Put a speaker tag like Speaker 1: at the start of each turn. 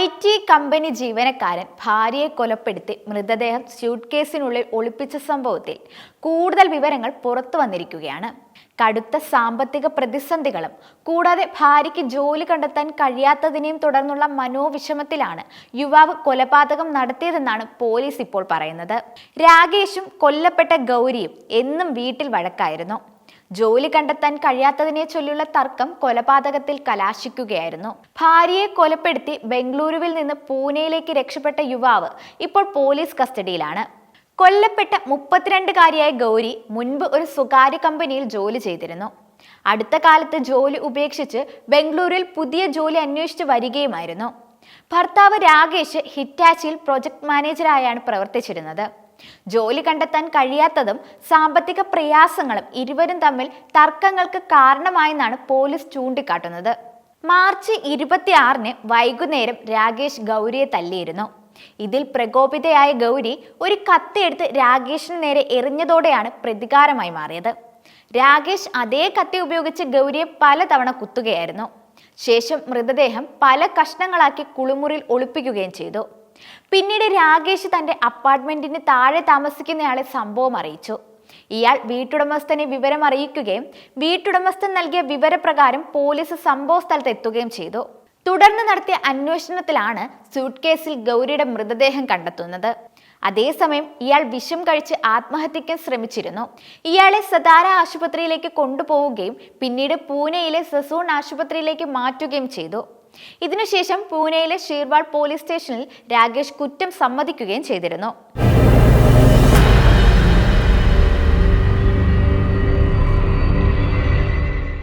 Speaker 1: I T company ജീവനക്കാരൻ ഭാര്യയെ കൊലപ്പെടുത്തി മൃതദേഹം സ്യൂട്ട് കേസിനുള്ളിൽ ഒളിപ്പിച്ച സംഭവത്തിൽ കൂടുതൽ വിവരങ്ങൾ പുറത്തു വന്നിരിക്കുകയാണ്. കടുത്ത സാമ്പത്തിക പ്രതിസന്ധികളും കൂടാതെ ഭാര്യയ്ക്ക് ജോലി കണ്ടെത്താൻ കഴിയാത്തതിനെയും തുടർന്നുള്ള മനോവിഷമത്തിലാണ് യുവാവ് കൊലപാതകം നടത്തിയതെന്നാണ് പോലീസ് ഇപ്പോൾ പറയുന്നത്. രാകേഷും കൊല്ലപ്പെട്ട ഗൗരിയും എന്നും വീട്ടിൽ വഴക്കായിരുന്നു. ജോലി കണ്ടെത്താൻ കഴിയാത്തതിനെ ചൊല്ലിയുള്ള തർക്കം കൊലപാതകത്തിൽ കലാശിക്കുകയായിരുന്നു. ഭാര്യയെ കൊലപ്പെടുത്തി ബംഗളൂരുവിൽ നിന്ന് പൂനെയിലേക്ക് രക്ഷപ്പെട്ട യുവാവ് ഇപ്പോൾ പോലീസ് കസ്റ്റഡിയിലാണ്. കൊല്ലപ്പെട്ട മുപ്പത്തിരണ്ടുകാരിയായ ഗൗരി മുൻപ് ഒരു സ്വകാര്യ കമ്പനിയിൽ ജോലി ചെയ്തിരുന്നു. അടുത്ത കാലത്ത് ജോലി ഉപേക്ഷിച്ച് ബംഗളൂരുവിൽ പുതിയ ജോലി അന്വേഷിച്ച് വരികയുമായിരുന്നു. ഭർത്താവ് രാകേഷ് ഹിറ്റാച്ചിയിൽ പ്രൊജക്ട് മാനേജറായാണ് പ്രവർത്തിച്ചിരുന്നത്. ജോലി കണ്ടെത്താൻ കഴിയാത്തതും സാമ്പത്തിക പ്രയാസങ്ങളും ഇരുവരും തമ്മിൽ തർക്കങ്ങൾക്ക് കാരണമായെന്നാണ് പോലീസ് ചൂണ്ടിക്കാട്ടുന്നത്. മാർച്ച് ഇരുപത്തിയാറിന് വൈകുന്നേരം രാകേഷ് ഗൗരിയെ തല്ലിയിരുന്നു. ഇതിൽ പ്രകോപിതയായ ഗൗരി ഒരു കത്തിയെടുത്ത് രാകേഷിന് നേരെ എറിഞ്ഞതോടെയാണ് പ്രതികാരമായി മാറിയത്. രാകേഷ് അതേ കത്തി ഉപയോഗിച്ച് ഗൗരിയെ പലതവണ കുത്തുകയായിരുന്നു. ശേഷം മൃതദേഹം പല കഷ്ണങ്ങളാക്കി കുളിമുറിയിൽ ഒളിപ്പിക്കുകയും ചെയ്തു. പിന്നീട് രാകേഷ് തന്റെ അപ്പാർട്ട്മെന്റിന് താഴെ താമസിക്കുന്നയാളെ സംഭവം അറിയിച്ചു. ഇയാൾ വീട്ടുടമസ്ഥനെ വിവരം അറിയിക്കുകയും വീട്ടുടമസ്ഥൻ നൽകിയ വിവരപ്രകാരം പോലീസ് സംഭവ സ്ഥലത്ത് എത്തുകയും ചെയ്തു. തുടർന്ന് നടത്തിയ അന്വേഷണത്തിലാണ് സ്യൂട്ട് കേസിൽ ഗൗരിയുടെ മൃതദേഹം കണ്ടെത്തുന്നത്. അതേസമയം ഇയാൾ വിഷം കഴിച്ച് ആത്മഹത്യയ്ക്ക് ശ്രമിച്ചിരുന്നു. ഇയാളെ സതാര ആശുപത്രിയിലേക്ക് കൊണ്ടുപോവുകയും പിന്നീട് പൂനെയിലെ സസൂൺ ആശുപത്രിയിലേക്ക് മാറ്റുകയും ചെയ്തു. ഇതിനുശേഷം പൂനെയിലെ ഷീർവാൾ പോലീസ് സ്റ്റേഷനിൽ രാകേഷ് കുറ്റം സമ്മതിക്കുകയും ചെയ്തിരുന്നു.